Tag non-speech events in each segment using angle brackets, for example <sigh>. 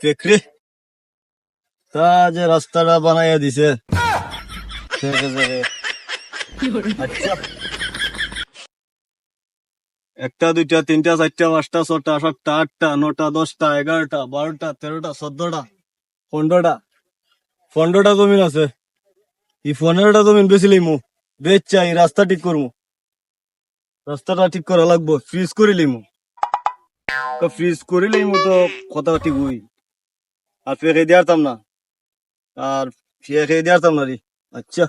পেকরে তা যে রাস্তাটা বানাইয়া দিছে। আচ্ছা। একটা, দুইটা, তিনটা, চারটা, পাঁচটা, ছটা, সাতটা, আটটা, নটা, দশটা, এগারোটা, বারোটা, তেরোটা, চোদ্দটা, পনেরোটা। পনেরোটা জমিন আছে। এই পনেরোটা জমিন বেছিলি মু বেচ চাই রাস্তা ঠিক করমু। রাস্তাটা ঠিক করা লাগবো। ফ্রিজ করিলি মু ফ্রিজ করিলি মু তো কথা ঠিক হই। আর ফেঁকে দিয়ারতাম না। আর ফেঁকে দিয়ারতাম না রে। আচ্ছা।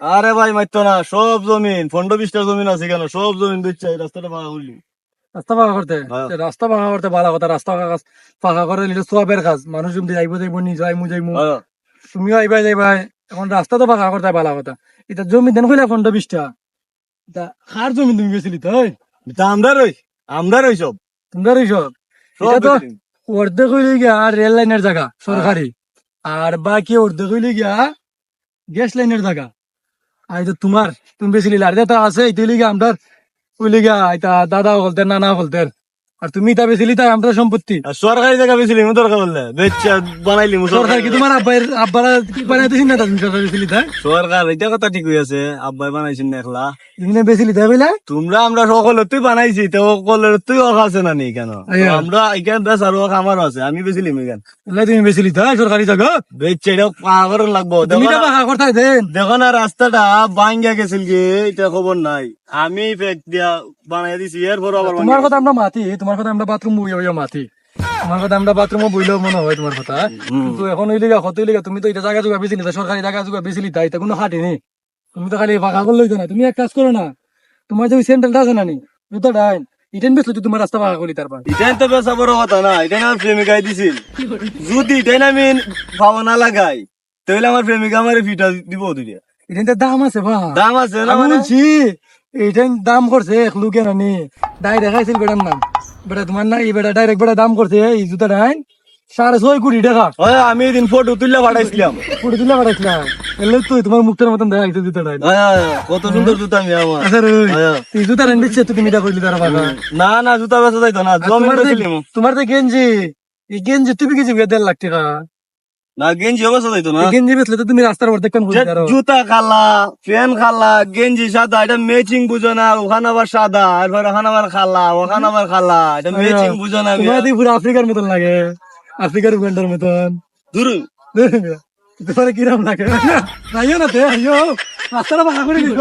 আরে ভাই না। সব জমিন পনেরো বিশটা জমিন আছে কেন? সব জমিন চাই রাস্তাটা ভাঙা করলি। রাস্তা পাকা করতে। রাস্তা পাকা করতে ভালো কথা। রাস্তা কাজ পাকা করে নিলে সবের কাজ। মানুষ যদি যাইব যাইব নি যাইমু যাইমু। তুমিও আইবা যাইবা এখন রাস্তা তো পাকা করতে ভালো কথা। এটা জমি দেন কইলা পনেরো বিশটা। এটা কার জমি তুমি গেছিলি তো এটা আমরা রই আমরা রই সব। তোমরা সব। সব এটা তো অর্ধেক হইলে গিয়া রেল লাইনের জায়গা সরকারি। আর বাকি অর্ধেক হইলে গিয়া গ্যাস লাইনের জায়গা। আর এটা তোমার তুমি বেশি লিলা আর এটা আছে এটা হইলে গিয়া আমরার হইলে গিয়া এটা দাদা বলতে নানা বলতে আর তুমি এটা বেশি লিতা আমরা সম্পত্তি। সরকারি জায়গা বেছিলি মু দরকার বললে বেচা বানাইলি সরকার কি তোমার আব্বাই আব্বারা না তা তুমি সরকার বেশি লিতা সরকার এটা কথা ঠিক হয়ে আছে। আব্বাই বানাইছেন না একলা তুমি বেশি লিতা বলে তোমরা আমরা সকলে তুই বানাইছি তো সকলের তুই অক আছে না নি কেন। আমরা এখান বেশ আর অক আমারও আছে আমি বেছিলি এখান তুমি বেশি লিতা সরকারি জায়গা? বেচা এটা পাগর লাগবো। তুমি না- বাকা করতে দেন। দেখো না রাস্তাটা ভাঙ্গা গেছিল কি এটা খবর নাই। আমি ফেক দিয়া বানাই দিছি এরপর আবার তোমার কথা আমরা মাতি তোমার কথা আমরা বাথরুম বইয়া বইয়া মাতি। তোমার কথা আমরা বইলেও মনে হয় তোমার কথা। কিন্তু এখন ওই লিগা কত লিগা তুমি তো এটা জায়গা জোগা বেশি লিতা সরকারি জায়গা জোগা বেশি এটা কোনো হাঁটি নেই। তুমি তো খালি ফাঁকা করলে না তুমি এক কাজ করো না। তোমার যে ওই সেন্ট্রালটা আছে না নি তো ডাইন। ইটেন বেসলো তো তোমার রাস্তা ফাঁকা করলি তারপর। এটাই তো বেশ বড় কথা না এটাই আমার প্রেমিকাই দিছিল। যদি এটাই না আমি ভাবা না লাগাই তাহলে আমার প্রেমিকা আমার ফিটা দিব দুইটা ইটেন দাম আছে বা। দাম আছে না মানে? এইটাই দাম করছে এক লুকে না নি। ডাই দেখাইছিল বেটার নাম। বেটা তোমার না এই বেটা ডাইরেক্ট বেটা দাম করছে এই জুতা ডাইন সাড়ে ছয় কোটি টাকা। হয় আমি এদিন ফটো তুললে পাঠাইছিলাম। পুরো দিলে পাঠাইছিলাম। এলে তুই তোমার মুখটার মতন দেখাইছে জুতা ডাইন হয়, হয়, হয়, কত সুন্দর জুতা আমি আমার। আচ্ছা হ্যাঁ। তুই জুতা রেন দিচ্ছে তুই মিটা করলি তারা বাবা। না না জুতা বেচা যাইতো না তোমার তো গেঞ্জি। এই গেঞ্জি তুমি কিছু দেড় লাখ টাকা। না গেঞ্জি বেচা যাইতো না? গেঞ্জি বেচলে তো তুমি রাস্তার উপর দেখবেন জুতা খালা ফ্যান খালা গেঞ্জি সাদা এটা ম্যাচিং বুঝো না ওখানে আবার সাদা এরপর ওখানে আবার খালা ওখানে আবার খালা এটা ম্যাচিং বুঝো না তোমার তো পুরো আফ্রিকার মতন লাগে আফ্রিকার উগান্ডার মতন। দূর তোমার কিরম লাগে। <laughs> আইও না তে আইও। রাস্তাটা ভাঙা করে দিন